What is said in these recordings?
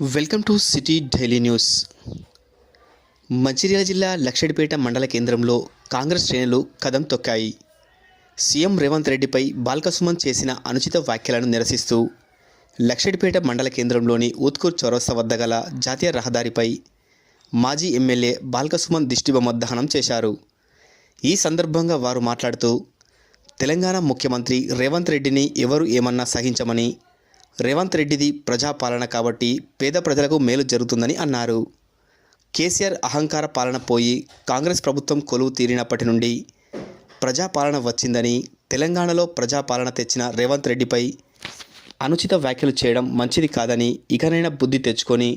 Welcome to city daily news. Mancherial జిల్లా లక్షడిపేట మండల కేంద్రంలో కాంగ్రెస్ శ్రేణులు కదం తొక్కాయి. సీఎం రేవంత్ రెడ్డిపై బాల్కసుమన్ చేసిన అనుచిత వ్యాఖ్యలను నిరసిస్తూ లక్షడిపేట మండల కేంద్రంలోని ఊత్కూర్ చౌరస్తా వద్ద గల జాతీయ రహదారిపై మాజీ ఎమ్మెల్యే బాల్కసుమన్ దిష్టిబొమ్మ దహనం చేశారు. ఈ సందర్భంగా వారు మాట్లాడుతూ తెలంగాణ ముఖ్యమంత్రి రేవంత్ రెడ్డిని ఎవరు ఏమన్నా సహించమని రేవంత్ రెడ్డిది ప్రజాపాలన కాబట్టి పేద ప్రజలకు మేలు జరుగుతుందని అన్నారు. కేసీఆర్ అహంకార పాలన పోయి కాంగ్రెస్ ప్రభుత్వం కొలువు తీరినప్పటి నుండి ప్రజాపాలన వచ్చిందని తెలంగాణలో ప్రజాపాలన తెచ్చిన రేవంత్ రెడ్డిపై అనుచిత వ్యాఖ్యలు చేయడం మంచిది కాదని ఇకనైనా బుద్ధి తెచ్చుకొని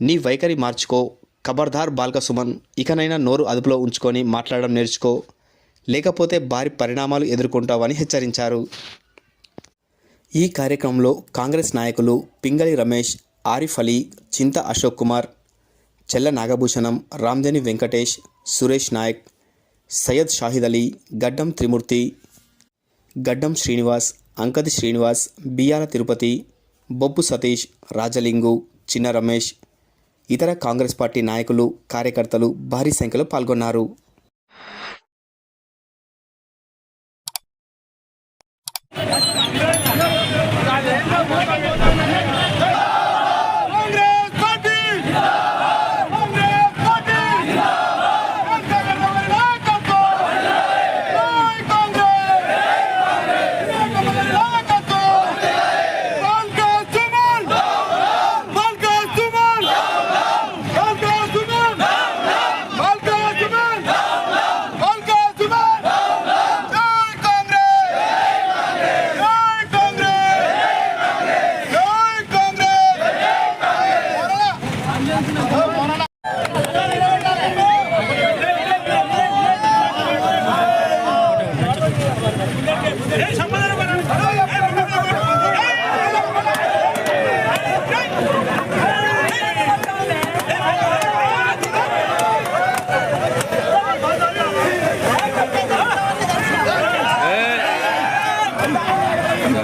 నీ వైఖరి మార్చుకో ఖబర్దార్ బాల్క సుమన్ ఇకనైనా నోరు అదుపులో ఉంచుకొని మాట్లాడడం నేర్చుకో లేకపోతే భారీ పరిణామాలు ఎదుర్కొంటావని హెచ్చరించారు. ఈ కార్యక్రమంలో కాంగ్రెస్ నాయకులు పింగళి రమేష్ ఆరిఫ్ అలీ చింత అశోక్ కుమార్ చెల్ల నాగభూషణం రామ్జని వెంకటేష్ సురేష్ నాయక్ సయ్యద్ షాహిద్ అలీ గడ్డం త్రిమూర్తి గడ్డం శ్రీనివాస్ అంకది శ్రీనివాస్ బియ్యాల తిరుపతి బొబ్బు సతీష్ రాజలింగు చిన్న రమేష్ ఇతర కాంగ్రెస్ పార్టీ నాయకులు కార్యకర్తలు భారీ సంఖ్యలో పాల్గొన్నారు. Ya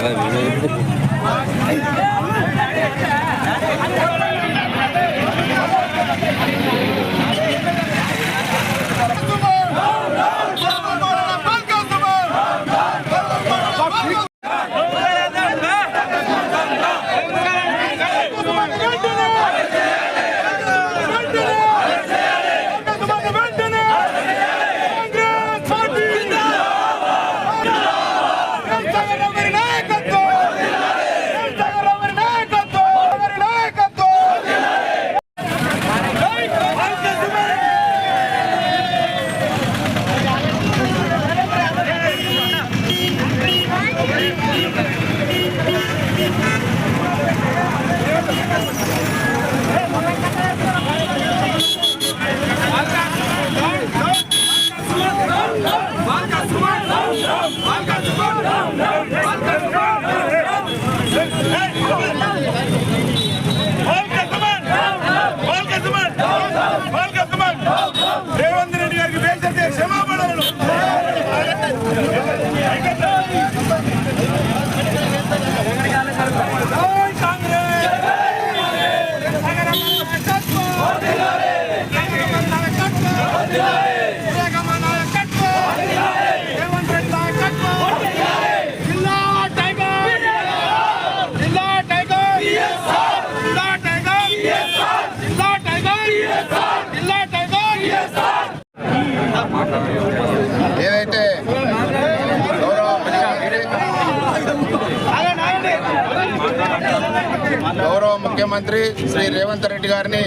ముఖ్యమంత్రి శ్రీ రేవంత్ రెడ్డి గారిని.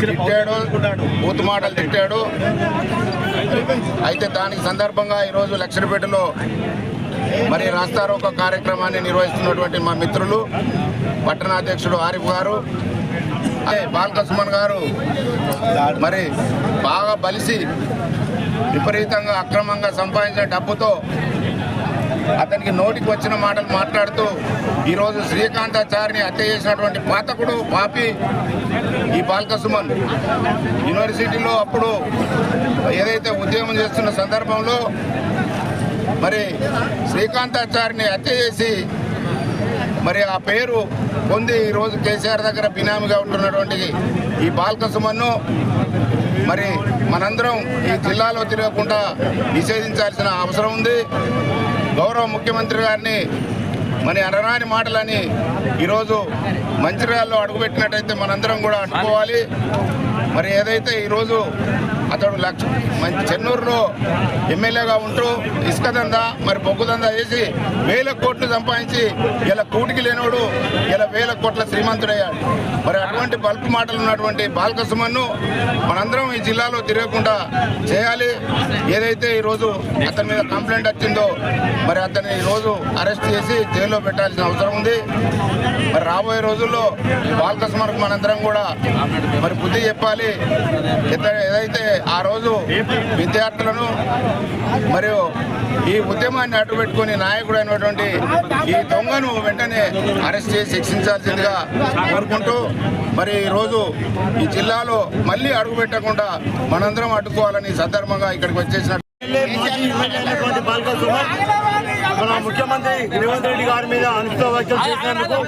తిట్టాడు బూత్ మాటలు తిట్టాడు. అయితే దానికి సందర్భంగా ఈరోజు లక్షలపేటలో మరి రాస్తారోక కార్యక్రమాన్ని నిర్వహిస్తున్నటువంటి మా మిత్రులు పట్టణాధ్యక్షుడు ఆరిఫ్ గారు అంటే బాలక సుమన్ గారు మరి బాగా బలిసి విపరీతంగా అక్రమంగా సంపాదించిన డబ్బుతో అతనికి నోటికి వచ్చిన మాటలు మాట్లాడుతూ ఈరోజు శ్రీకాంతాచారిని హత్య చేసినటువంటి పాతకుడు పాపి ఈ బాల్కసుమన్ యూనివర్సిటీలో అప్పుడు ఏదైతే ఉద్యమం చేస్తున్న సందర్భంలో మరి శ్రీకాంతాచారిని హత్య చేసి మరి ఆ పేరు పొంది ఈరోజు కేసీఆర్ దగ్గర బినామీగా ఉంటున్నటువంటి ఈ బాల్క సుమన్ను మరి మనందరం ఈ జిల్లాలో తిరగకుండా నిషేధించాల్సిన అవసరం ఉంది. గౌరవ ముఖ్యమంత్రి గారిని మరి అనరాని మాటలని ఈరోజు మంచిర్యాలలో అడుగుపెట్టినట్టయితే మనందరం కూడా అడ్డుకోవాలి మరి ఏదైతే ఈరోజు అతడు లక్ష మంచి చెన్నూరులో ఎమ్మెల్యేగా ఉంటూ ఇసుక దందా మరి బొగ్గు దందా చేసి వేల కోట్లు సంపాదించి ఇలా కూటికి లేనోడు ఇలా వేల కోట్ల శ్రీమంతుడయ్యాడు. మరి అటువంటి బల్పు మాటలు ఉన్నటువంటి బాలక మనందరం ఈ జిల్లాలో తిరగకుండా చేయాలి. ఏదైతే ఈరోజు అతని మీద కంప్లైంట్ వచ్చిందో మరి అతన్ని ఈరోజు అరెస్ట్ చేసి జైల్లో పెట్టాల్సిన అవసరం ఉంది. మరి రాబోయే రోజుల్లో బాలక మనందరం కూడా మరి బుద్ధి చెప్పాలి. ఆ రోజు విద్యార్థులను మరియు ఈ ఉద్యమాన్ని అడ్డుపెట్టుకుని నాయకుడు అయినటువంటి ఈ దొంగను వెంటనే అరెస్ట్ చేసి శిక్షించాల్సిందిగా కోరుకుంటూ మరి ఈరోజు ఈ జిల్లాలో మళ్ళీ అడుగు పెట్టకుండా మనందరం అడ్డుకోవాలని సందర్భంగా ఇక్కడికి వచ్చేసిన మన ముఖ్యమంత్రి రేవంత్ రెడ్డి గారి మీద అనుచిత వ్యాఖ్యలు చేసినందుకు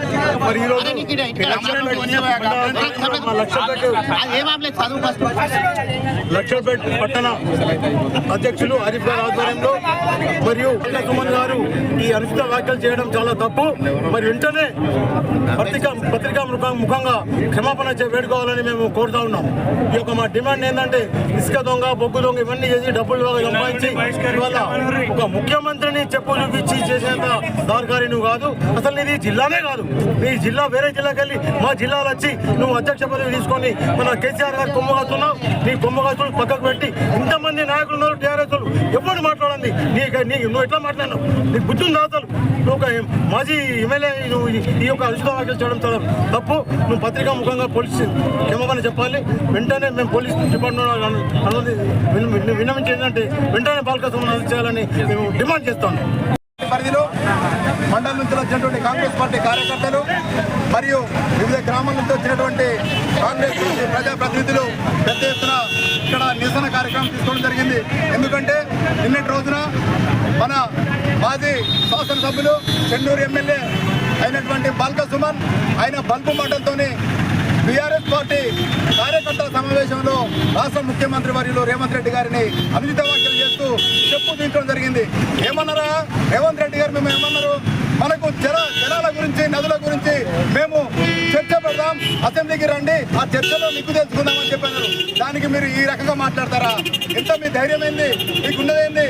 మరి ఈ రోజు లక్షపేట్ పట్టణ అధ్యక్షులు హరీఫ్ గారి ఆధ్వర్యంలో మరియు సుమన్ గారు ఈ అనుచిత వ్యాఖ్యలు చేయడం చాలా తప్పు. మరి వెంటనే పత్రికా పత్రికా ముఖంగా క్షమాపణ వేడుకోవాలని మేము కోరుతా ఉన్నాం. ఈ యొక్క మా డిమాండ్ ఏంటంటే ఇసుక దొంగ బొగ్గు దొంగ ఇవన్నీ చేసి డబ్బులు సంపాదించి ఇవాళ ఒక ముఖ్యమంత్రిని చెప్పు ఇచ్చి చేసేంత దార్గారి నువ్వు కాదు. అసలు నీది జిల్లానే కాదు. నీ జిల్లా వేరే జిల్లాకి వెళ్ళి మా జిల్లాలో వచ్చి నువ్వు అధ్యక్ష పదవి తీసుకొని మన కేసీఆర్ గారు కొమ్ము కాస్తున్నావు. నీ కొమ్ము కాస్తులు పక్కకు పెట్టి ఇంతమంది నాయకులు ఉన్నారు టీఆర్ఎస్ ఎప్పుడు మాట్లాడండి నీ నీ నువ్వు ఎట్లా మాట్లాడినావు? నీకు బుద్ధి ఉందా అసలు? నువ్వు ఒక మాజీ ఎమ్మెల్యే నువ్వు ఈ- యొక్క అరిష్ట వ్యాఖ్యలు చేయడం తప్పు. నువ్వు పత్రికా ముఖంగా పోలీస్ క్షమాపణ చెప్పాలి. వెంటనే మేము పోలీస్ డిపార్ట్మెంట్ అన్నది విన్న- విన్నవించి ఏంటంటే వెంటనే బాలక సంబంధం చేయాలని మేము డిమాండ్ చేస్తాను మండలం నుంచి వచ్చినటువంటి కాంగ్రెస్ పార్టీ కార్యకర్తలు మరియు వివిధ గ్రామాల నుంచి వచ్చినటువంటి కాంగ్రెస్ ప్రజాప్రతినిధులు పెద్ద ఎత్తున ఇక్కడ నిరసన కార్యక్రమం తీసుకోవడం జరిగింది. ఎందుకంటే నిన్నటి రోజున మన మాజీ శాసనసభ్యులు చెన్నూరు ఎమ్మెల్యే అయినటువంటి బాల్క సుమన్ ఆయన బల్పు మంటలతోని బీఆర్ఎస్ పార్టీ కార్యకర్తల సమావేశంలో రాష్ట్ర ముఖ్యమంత్రి వర్యులు రేవంత్ రెడ్డి గారిని అనుచిత వ్యాఖ్యలు చేస్తూ చెప్పు తీర్చడం జరిగింది. ఏమన్నారా? రేవంత్ రెడ్డి గారు మేము ఏమన్నారు? జల జలాల గురించి నదుల గురించి మేము చర్చ పెడదాం. అసెంబ్లీకి రండి. ఆ చర్చలో నిగ్గు తెలుసుకుందామని చెప్పారు దానికి మీరు ఈ రకంగా మాట్లాడతారా? ఎంత మీ ధైర్యం ఏంది మీకు ఉన్నదేంది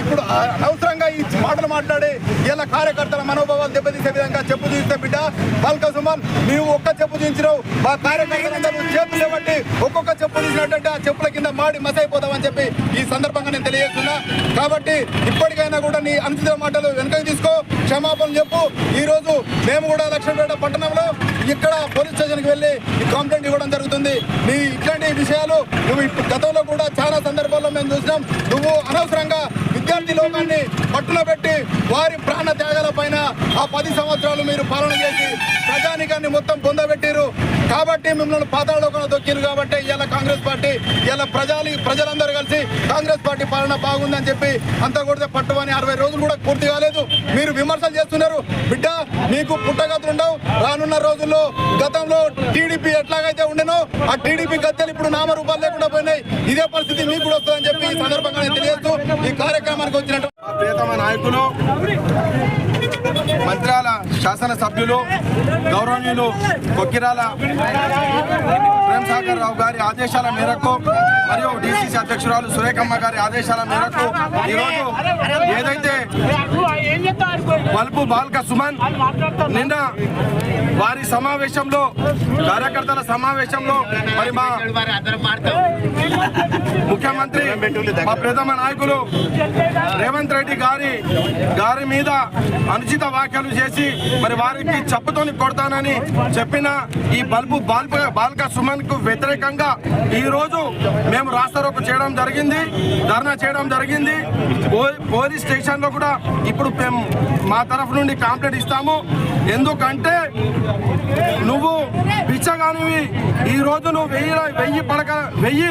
ఇప్పుడు అనవసరం ఈ మాటలు మాట్లాడి ఇలా కార్యకర్తల మనోభావాలు దెబ్బతీసే విధంగా చెప్పు చూస్తే బిడ్డ. పల్క సుమన్ నీవు ఒక్క చెప్పు చూపించినావు మా కార్యకర్తలందరూ చేతులు బట్టి ఒక్కొక్క చెప్పు తీసినట్టంటే ఆ చెప్పుల కింద మాడి మసైపోతామని చెప్పి ఈ సందర్భంగా నేను తెలియజేస్తున్నా. కాబట్టి ఇప్పటికైనా కూడా నీ అనుచిత మాటలు వెనకకి తీసుకో. క్షమాపణ చెప్పు. ఈ రోజు మేము కూడా లక్ష్మీపేట పట్టణంలో ఇక్కడ పోలీస్ స్టేషన్కి వెళ్ళి ఈ కంప్లైంట్ ఇవ్వడం జరుగుతుంది. నీ ఇట్లాంటి విషయాలు నువ్వు ఇప్పుడు గతంలో కూడా చాలా సందర్భాల్లో మేము చూసినాం. నువ్వు అనవసరంగా విద్యార్థి లోకాన్ని పట్టున పెట్టి వారి ప్రాణ త్యాగాల పైన ఆ పది సంవత్సరాలు మీరు పాలన చేసి ప్రజానికాన్ని మొత్తం పొందబెట్టారు. కాబట్టి మిమ్మల్ని పాతాళలోకంలో దొక్కిరు కాబట్టి ఇలా కాంగ్రెస్ పార్టీ ఇలా ప్రజలు ప్రజలందరూ కలిసి కాంగ్రెస్ పార్టీ పాలన బాగుందని చెప్పి అంతా కొడితే పట్టువని అరవై రోజులు కూడా పూర్తి కాలేదు. మీరు విమర్శలు చేస్తున్నారు. బిడ్డ నీకు పుట్టగతులు ఉండవు. రానున్న రోజుల్లో గతంలో టీడీపీ ఎట్లాగైతే ఉండేనో ఆ టీడీపీ గద్దెలు ఇప్పుడు నామరూపాలు లేకుండా పోయినాయి. ఇదే పరిస్థితి మీకు కూడా వస్తుందని చెప్పి ఈ సందర్భంగా తెలియజేస్తూ ఈ కార్యక్రమానికి వచ్చినట్టు ప్రియతమ నాయకులు మంత్రాల శాసనసభ్యులు గౌరవనీయులు కొక్కిరాల ప్రేమ్ రావు గారి ఆదేశాల మేరకు మరియు డిసిసి అధ్యక్షురాలు సురేఖమ్మ గారి ఆదేశాల మేరకు ఈరోజు ఏదైతే వల్పు బాల్క సుమన్ నిన్న వారి సమావేశంలో కార్యకర్తల సమావేశంలో మరి మా ముఖ్యమంత్రి మా ప్రథమ నాయకులు రేవంత్ రెడ్డి గారి వారి మీద అనుచిత వ్యాఖ్యలు చేసి మరి వారికి చెప్పుతోని కొడతానని చెప్పిన ఈ బల్బు బాల్క బాలిక సుమన్కు వ్యతిరేకంగా ఈ రోజు మేము రాస్తారోకు చేయడం జరిగింది ధర్నా చేయడం జరిగింది. పో- పోలీస్ స్టేషన్లో కూడా ఇప్పుడు మేము మా తరఫు నుండి కంప్లైంట్ ఇస్తాము. ఎందుకంటే నువ్వు బిచ్చగానివి ఈ రోజు నువ్వు వెయ్యి వెయ్యి పడక వెయ్యి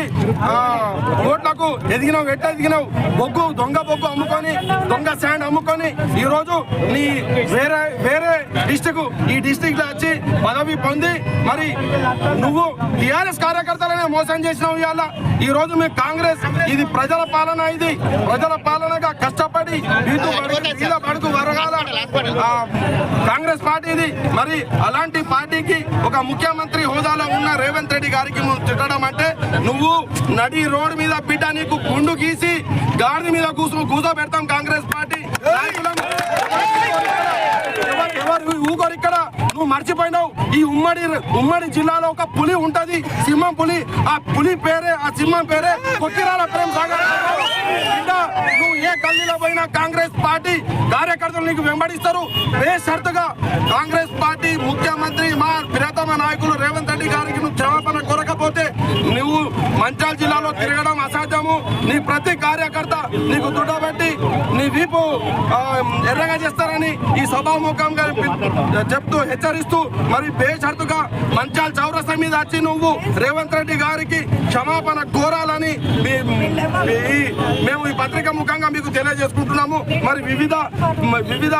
ఓట్లకు ఎదిగినావు ఎట్ట ఎదిగినావు? బొగ్గు దొంగ బొగ్గు అమ్ముకొని దొంగ శాండ్ అమ్ముకొని ఈ రోజు నీ వేరే వేరే డిస్టిక్ ఈ డిస్టిక్లో వచ్చి పదవి పొంది మరి నువ్వు టిఆర్ఎస్ కార్యకర్తలనే మోసం చేసినావు ఇవాళ. ఈ రోజు మీ కాంగ్రెస్ ఇది ప్రజల పాలన ఇది. ప్రజల పాలనగా కష్టం వరగాల ఆ, కాంగ్రెస్ పార్టీ ఇది మరి అలాంటి పార్టీకి ఒక ముఖ్యమంత్రి హోదాలో ఉన్న రేవంత్ రెడ్డి గారికి తిట్టడం అంటే నువ్వు నడి రోడ్డు మీద బిడ్డ నీకు గుండు గీసి గాడిద మీద కూసు కూసోబెడతాం కాంగ్రెస్ పార్టీ. నాయకులం. ఎవరు ఎవరు ఊగోరు ఇక్కడ? నువ్వు మర్చిపోయినావు. ఈ ఉమ్మడి ఉమ్మడి జిల్లాలో ఒక పులి ఉంటది. సింహం పులి. ఆ పులి పేరే ఆ సింహం పేరే కొక్కిరాల ప్రేమ సాగర్. నువ్వు ఏ గల్లీలో పోయినా కాంగ్రెస్ పార్టీ కార్యకర్తలు నీకు వెంబడిస్తారు. బేషరతుగా కాంగ్రెస్ పార్టీ ముఖ్యమంత్రి మా ప్రియతమ నాయకులు రేవంత్ రెడ్డి గారికి నువ్వు క్షమాపణ నువ్వు మంచాల్ జిల్లాలో తిరగడం అసాధ్యము. నీ ప్రతి కార్యకర్త నీకు దుడ్డబెట్టి నీ వీపు ఎర్రగా చేస్తారని ఈ సభాముఖంగా చెప్తూ హెచ్చరిస్తూ మరి బేషరతుగా మంచాల్ చౌరస్త మీద వచ్చి నువ్వు రేవంత్ రెడ్డి గారికి క్షమాపణ కోరాలని మీ- మేము ఈ పత్రిక ముఖంగా మీకు తెలియజేసుకుంటున్నాము. మరి వివిధ వివిధ